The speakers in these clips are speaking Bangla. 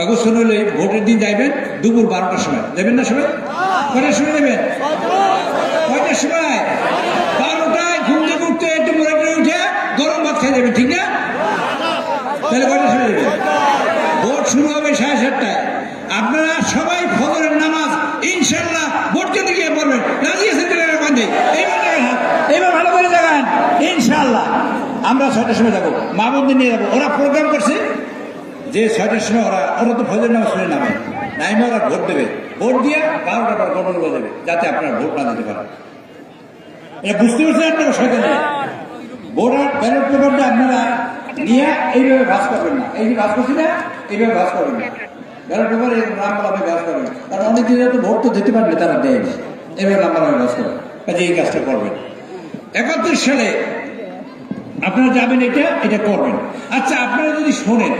কাগজ হলে ভোটের দিন যাইবেন দুপুর বারোটার সময়। যাবেন না সবাই? কটার সময় নেবেন কয়টার সময়? বারোটায় ঘুম থেকে উঠতে একটু মোড়ে উঠে গরম ভাত খেয়ে যাবেন ঠিক না? তাহলে কয়টার সময় যাবেন ভোট শুরু হবে সাড়ে সাতটায়। আপনারা সবাই ফজরের নামাজ ইনশাল্লাহ ভোট কেন্দ্রে গিয়ে পড়বেন। রাজি আছেন বান্ধে? এইবার এইবার ভালো করে দেখান ইনশাল্লাহ আমরা ছয়টার সময় যাব, মা বোনদের নিয়ে যাব। ওরা প্রোগ্রাম করছে। যে ছয়টার সময় ওরা ওরা তো ফজর নামাজ শুনে নামে নাইমে ওরা ভোট দেবে। ভোট দিয়ে বারোটা পর করে দেবে, যাতে আপনারা ভোট না দিতে পারেন। এটা বুঝতে পারছেন আপনারা সচেতন ভোটার ব্যালট পেপারটা আপনারা নিয়ে এইভাবে ভাস করবেন না। এই ভাস করছি না, এইভাবে ভাস করবেন না। ব্যালট পেপার এই নাম্বারভাবে ভাস করবেন কারণ অনেক দিন তো ভোট তো দিতে পারবে তারা এইভাবে নাম্বারভাবে ভাস করবেন কাজে এই কাজটা করবেন। একাত্তর সালে আপনারা যাবেন এটা এটা করবেন। আচ্ছা আপনারা যদি শোনেন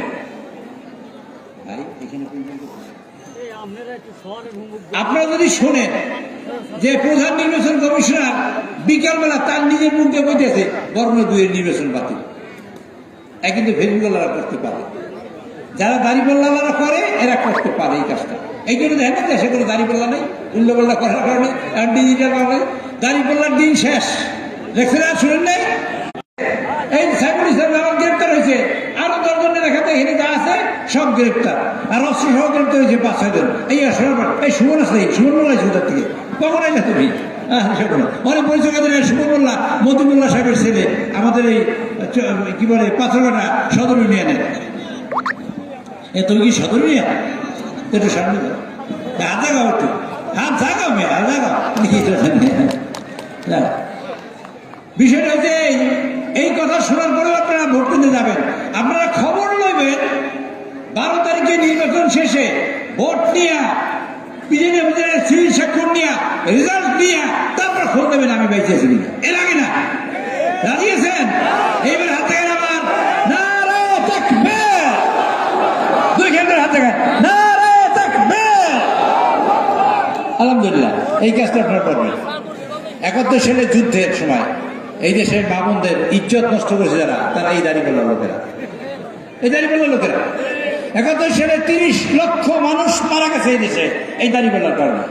ভাই, এখানে আপনারা যদি শোনেন যে প্রধান নির্বাচন কমিশনার বিকালবেলা তার নিজের মুখে বইতেছে বর্ণ দুইয়ের নির্বাচন বাতিল। এ কিন্তু ফেসবুকালারা করতে পারে। যারা দাড়িপাল্লারা করে এরা করতে পারে এই কাজটা। এই জন্য দেখেন না দেশে কোনো দাড়িপাল্লা নেই উল্টোপাল্লা করার কারণে আর ডিজিটাল বাংলায় দাড়িপাল্লার দিন শেষ। দেখছেন আর শুনেন নাই এই সাইফুল ইসলাম আমার গ্রেপ্তার হয়েছে আরও দশজনের এখানে এখানে যা আছে সব গ্রেপ্তার। আর অস্ত্র সহ গ্রেপ্তার হয়েছে পাঁচ ছয় জন। এই আসলে এই সুমন আছে সুমন আছে থেকে। কখন তুমি? অনেক পরিচয় সাহেবের ছেলে। আমাদের এই কি বলে পাথরঘাটা সদর ইউনিয়নে। এ তুমি কি সদর ইউনিয়ন? একটু সামনে জাগাও একটু। জাগাও মেয়ে না বিষয়টা হচ্ছে এই, এই কথা শোনার পরেও আপনারা ভোট দিতে যাবেন। আপনারা খবর লইবেন বারো তারিখে নির্বাচন শেষে ভোট নিয়ে নিয়ে রেজাল্ট তারপর আমি এ লাগে না? এইবার হাত আমার দুই হাত আলহামদুলিল্লাহ, এই কাজটা আপনার করবেন। একাত্তর সালের যুদ্ধের সময় এই দেশের মামুনদের ইজ্জত নষ্ট করেছে যারা, তারা এই দাঁড়িপাল্লা লোকেরা। এই দাঁড়িপাল্লা লোকেরা। একাত্তর সালে তিরিশ লক্ষ মানুষ মারা গেছে এই দেশে। এই দাঁড়িপাল্লার কারণে।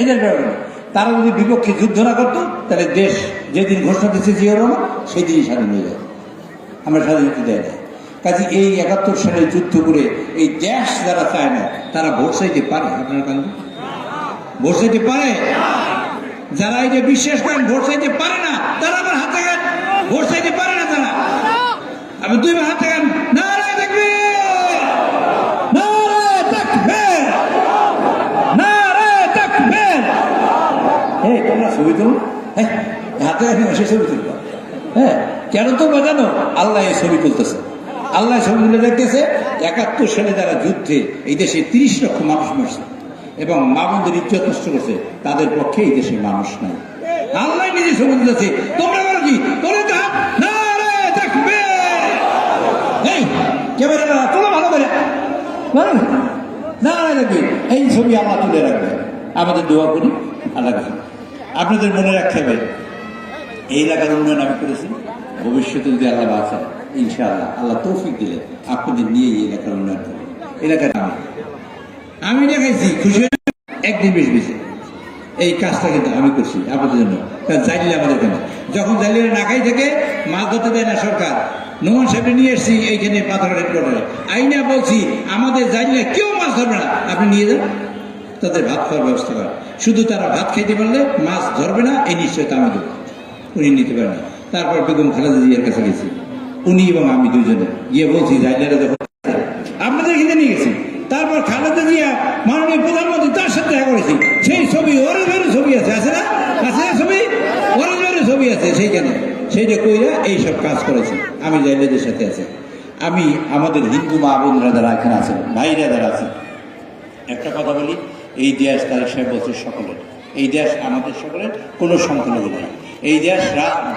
এই কারণে। তারা যদি বিপক্ষে যুদ্ধ না করতো, তাহলে দেশ যেদিন ঘোষণা দিচ্ছে জিয়া রহমান সেই দিনই স্বাধীন হয়ে যায় আমরা স্বাধীনতা দেয় না কাজে এই একাত্তর সালে যুদ্ধ করে এই দেশ যারা চায় না, তারা ভোট চাইতে পারে আপনার কাছে ভোট চাইতে পারে? যারা এই যে বিশ্বাস করেন, ভোট চাইতে পারে না, তারা আবার হাত ভোট চাইতে পারে না তারা। আমি দুই হাত দেখান নারায় থাকবে নারায় থাকবে নারায় থাকবে এই তোমরা ছবি তুলো হ্যাঁ হাতে রাখি সে ছবি তুলবা। হ্যাঁ কেন তো জানো, আল্লাহ এই ছবি তুলতেছে। আল্লাহ ছবি তুলে দেখতেছে, একাত্তর সালে যারা যুদ্ধে এই দেশে তিরিশ লক্ষ মানুষ মরছে এবং মা বোনদের ইজ্জত নষ্ট করছে, তাদের পক্ষে এই দেশে মানুষ নাই। আল্লাহ নিজে ছবি তুলেছে তোমরা বলো কি? তোলে তো হাত নারায় থাকবে। এই, ক্যামেরা তোলো ভালো করে। করে। নারায় এই ছবি আল্লাহ তুলে রাখবে। আমাদের দোয়া করি, আল্লাহ। আপনাদের মনে রাখতে হবে, এই এলাকার উন্নয়ন আমি করেছি, ভবিষ্যতে যদি আল্লাহ বাঁচায়, ইনশাআল্লাহ আল্লাহ তৌফিক দিলে আপনাদের নিয়ে এই এলাকার উন্নয়ন করবে এলাকার আমি দেখাইছি খুশি একদিন বেশি বেশি। এই কাজটা কিন্তু আমি করছি আপনাদের জন্য। জাইলে আমাদের কেন যখন জাইলে নাকাই থেকে মাছ ধরতে দেয় না সরকার, নোমান সাহেব নিয়ে এসছি এইখানে পাথর হেডকোয়ার্টারে আইনা বলছি, আমাদের জাইলে কেউ মাছ ধরবে না। আপনি নিয়ে যান। তাদের ভাত খাওয়ার ব্যবস্থা করেন। শুধু তারা ভাত খাইতে পারলে মাছ ধরবে না, এই নিশ্চয়তা আমি দেবো উনি নিতে পারেন তারপর বেগম খালেদা জিয়ার কাছে গেছি। উনি এবং আমি দুজনে গিয়ে বলছি আপনাদের এখানে নিয়ে গেছি। তারপর খালেদা জিয়া মাননীয় প্রধানমন্ত্রী তার সাথে দেখা করেছি। সেই ছবি ওরের বেরো ছবি আছে আছে না? আছে ছবি? ওরের বেরো ছবি আছে, সেইখানে। সেইটা কইরা এইসব কাজ করেছে। আমি জাইলাদের সাথে আছে। আমি আমাদের হিন্দু মা বোনরা যারা এখানে আছেন, ভাইরা যারা আছেন। একটা কথা বলি এই দেশ তারা সাহেব বলছে সকলের এই দেশ আমাদের সকলের কোনো সংখ্যালঘু নেই। এই দেশ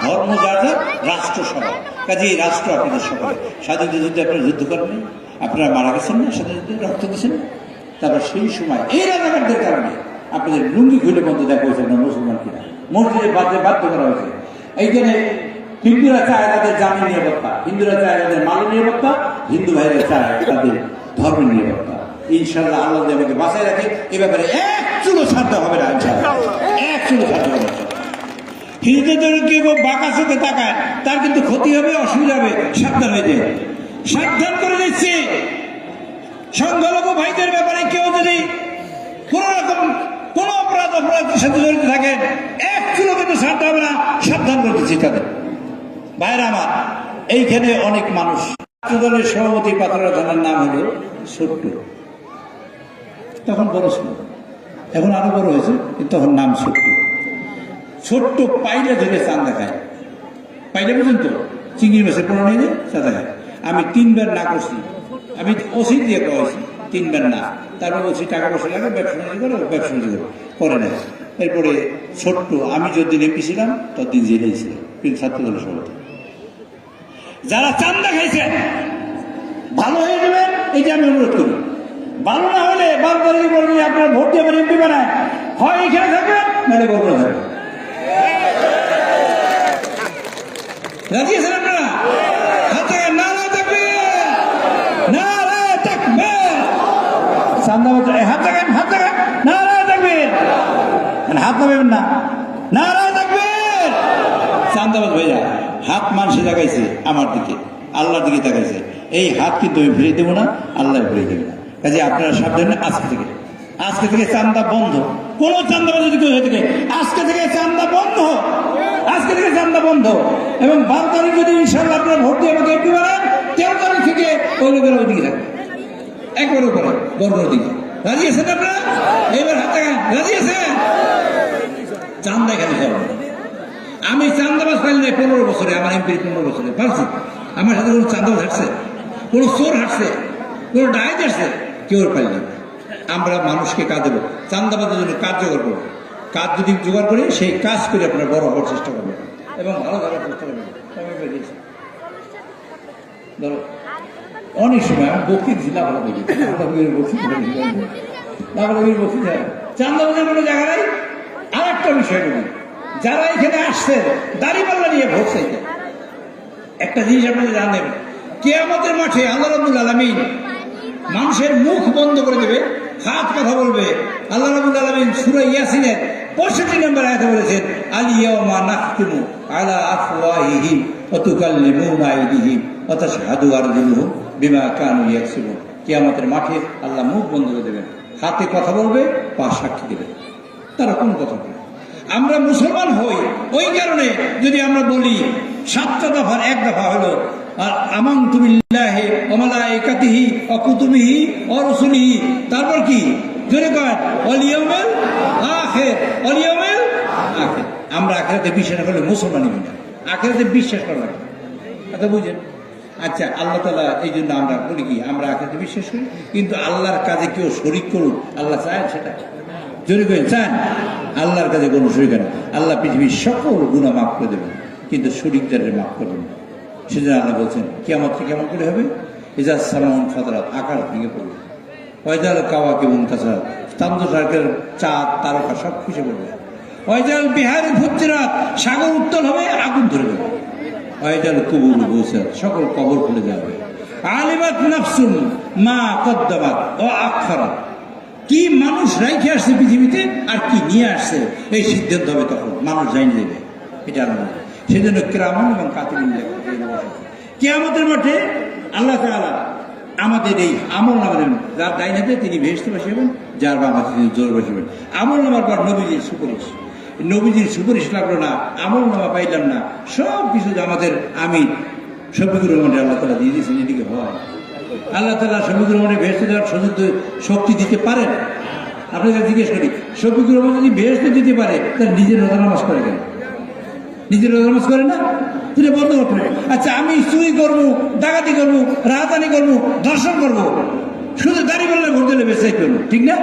ধর্ম যার যার রাষ্ট্র সভা। কাজে এই রাষ্ট্র আপনাদের সকলের। স্বাধীনতা যুদ্ধে আপনারা যুদ্ধ করেননি আপনারা মারা গেছেন না, স্বাধীনতা রক্ত দিয়েছেন? তারপর সেই সময় এই রাজাকারদের কারণে আপনাদের লুঙ্গি খুলে মধ্যে দেখা হয়েছে না মুসলমান কিনা। মসজিদে বাধ্য বাধ্য করা হয়েছে। এইখানে হিন্দুরা চায় তাদের জামি নিরাপত্তা। হিন্দুরা চায় তাদের মালের নিরাপত্তা। হিন্দু ভাইরা চায় তাদের ধর্ম নিরাপত্তা। ইনশাল্লাহ আল্লাহ আমাকে বাঁচায় রাখে এ ব্যাপারে এক চুলো ছাড়তে হবে না ইনশাল্লাহ এক চুলো ছাড়তে হবে না। হিন্দুদের কেউ বাঁকা চোখে তাকায় তার কিন্তু ক্ষতি হবে অসুবিধা হবে সাবধান হয়ে যায়। সাবধান করে দিচ্ছি সংখ্যালঘু ভাইদের ব্যাপারে কেউ যদি কোন রকম কোন অপরাধ অপরাধের সাথে জড়িত থাকেন এক চুলো কিন্তু ছাড়তে হবে না সাবধান করে দিচ্ছি তাদের। বাইরে আমার এইখানে অনেক মানুষ। ছাত্র দলের সভাপতি পাথরা থানার নাম হলো ছোট্ট তখন বড় ছিল। এখন আরও বড় হয়েছে তখন নাম ছোট্ট। ছোট্ট পাইলে ধরে চান দেখায়। পাইলে বুঝুন তো? চিংড়ি মাছের পোড়া নিয়ে যে চাঁদা খায় আমি তিনবার না করছি। আমি ওসি দিয়ে করেছি তিনবার না। তারপর বলছি, টাকা পয়সা লাগে, ব্যবসা বাণিজ্য করে, ব্যবসা বাণিজ্য করে। না এরপরে ছোট্ট, আমি যতদিন এমপি ছিলাম, ততদিন জেলেই ছিল কিন্তু ছাত্র দলের সভাপতি। যারা চান্দা খাইছেন ভালো হয়ে যাবেন এটা আমি অনুরোধ করি। ভালো না হলে তারিখে বলবেন আপনার ভোট দিয়ে আমার এমপি বানায় হয় এখানে থাকবেন নাহলে বলব থাকবেন রাজি আপনারা? থাকবে থাকবে। হাত হাত থাকবে। হাত না। ভাইয়া, হাত লাগাইছে আমার দিকে, আল্লাহর দিকে তাকাইছে। এই হাত কিন্তু আমি ফিরিয়ে দেবো না, আল্লাহ ফিরিয়ে দেবে না। কাজে আপনারা সাবধান আজকে থেকে। আজকে থেকে চান্দা বন্ধ। কোন চান্দাবাজ যদি কেউ হয়ে থাকে, আজকে থেকে চান্দা বন্ধ। আজকে থেকে চান্দা বন্ধ। এবং বারো তারিখ যদি ইনশাল্লাহ আপনারা ভোট দিয়ে আমাকে একটু বানান তেরো তারিখ থেকে ওই লোকের ওই দিকে থাকবে একবার উপরে বর্ণর দিকে। রাজি আছেন আপনারা? এবার হাত দেখান রাজি আছেন? চান্দা এখানে যাব আমি চান্দাবাজ পাইল নাই, পনেরো বছরে, আমার এমপির পনেরো বছরে। পারছি আমার সাথে কোনো চান্দাবাজ হাঁটছে? কোনো চোর হাঁটছে? কোনো ডাইট হাঁটছে? কেউ পাইল না আমরা মানুষকে কাজ দেবো। চান্দাবাজের জন্য জোগাড় করব। কাজ যদি জোগাড় করে, সেই কাজ করে আপনারা বড় হওয়ার চেষ্টা করবেন। এবং ভালো থাকার চেষ্টা করবেন ধরো, অনেক সময় আমি বক্তি দিছি লাভালাভি লাভালাভির বক্তি লাভালাভির বক্তি দেয় চান্দাবাজের কোনো জায়গা নাই? আর একটা বিষয় বলি। যারা এখানে আসছে দাড়িপাল্লা নিয়ে ভোট চাইতে। একটা জিনিস আপনারা জানেন, কেয়ামতের মাঠে আল্লাহ রাবুল আলমিন মানুষের মুখ বন্ধ করে দেবে, হাত কথা বলবে। আল্লাহ রাবুল আলমিন সুরা ইয়াসিনের পঁয়ষট্টি নম্বর আয়াতে বলেছেন আলিয়ামা নাখতিমু আলা আফওয়াহিহিম ওয়া তুকাল্লিমুনা আইদিহিম ওয়া তাশহাদু আরজুলুহুম বিমা কানু ইয়াকসিবুন। কিয়ামতের মাঠে আল্লাহ মুখ বন্ধ করে দেবেন, হাতে কথা বলবে পা সাক্ষী দেবে তারা কোন কথা বলবে আমরা মুসলমান হই, ওই কারণে যদি আমরা বলি, সাতটা দফার এক দফা হলো আর আমাং তুমিল্লাহে অমালা একাতিহি অকুতুমিহি অরসুলিহি তারপর কি? জোরে কয় অলিয়মেল আখের অলিয়মেল আমরা আখেরাতে বিশ্বাস করলে মুসলমানই হই না, আখেরাতে বিশ্বাস করা লাগে কথা বুঝেন? আচ্ছা আল্লাহ তালা এই জন্য আমরা বলি কি, আমরা আখেরাতে বিশ্বাস করি, কিন্তু আল্লাহর কাজে কেউ শরিক করুক, আল্লাহ চায় সেটা। জোরে করে চান? আল্লাহর কাছে কোনো শরিক না, আল্লাহ পৃথিবীর সকল গুণা মাফ করে দেবেন, কিন্তু শরিকদারের মাফ করবেন না। সেজন্য আল্লাহ বলছেন কেমন কেমন করে হবে এজাজ সালামন ফাতরাত আকার ভেঙে পড়বে। ওয়াইজাল কাওয়া কেমন তাছাড়া স্তান্ত সার্কেল চাঁদ, তারকা সব খুশি পড়বে। ওয়াইজাল বিহারে ভুত্তিরাত সাগর উত্তল হবে আগুন ধরে যাবে ওয়াইজাল কুবুর বসে সকল কবর খুলে যাবে। আলিমাত নাফসুন মা কদ্দামাত ও আখারাত। কি মানুষ রাইখে আসছে পৃথিবীতে আর কি নিয়ে আসছে, এই সিদ্ধান্ত হবে তখন। মানুষ জানি দেবে। এটা আল্লাহ সেজন্য কেরামন এবং কাতিমিন কেয়ামতের মাঠে আল্লাহ তাআলা আমাদের এই আমল নামা দেবেন যার ডাইনাতে তিনি ভেসতে বসেবেন, যার বাবাতে তিনি জোর বসেবেন। আমল নামার পর নবীজির সুপারিশ। নবীজির সুপারিশ লাগল না, আমল নামা পাইলাম না সব কিছু আমাদের আমি শফিকুর রহমানের আল্লাহ তালা দিয়ে দিয়েছেন, এদিকে হয়। আল্লাহ তালা শফিকুর রহমানের ভেসতে দেওয়ার সুযোগ শক্তি দিতে পারেন? আপনাকে জিজ্ঞেস করি, শফিকুর রহমান যদি ভেসতে দিতে পারে তাহলে নিজের রোজা নামাজ করে কেন? নিজের রোজা নামাজ করে না? তিনি বন্ধ করতে। আচ্ছা আমি চুরি করব, ডাকাতি করব রাহাতানি করব দর্শন করব শুধু গাড়ি বললে ভোট দিলে বেসাই করব ঠিক না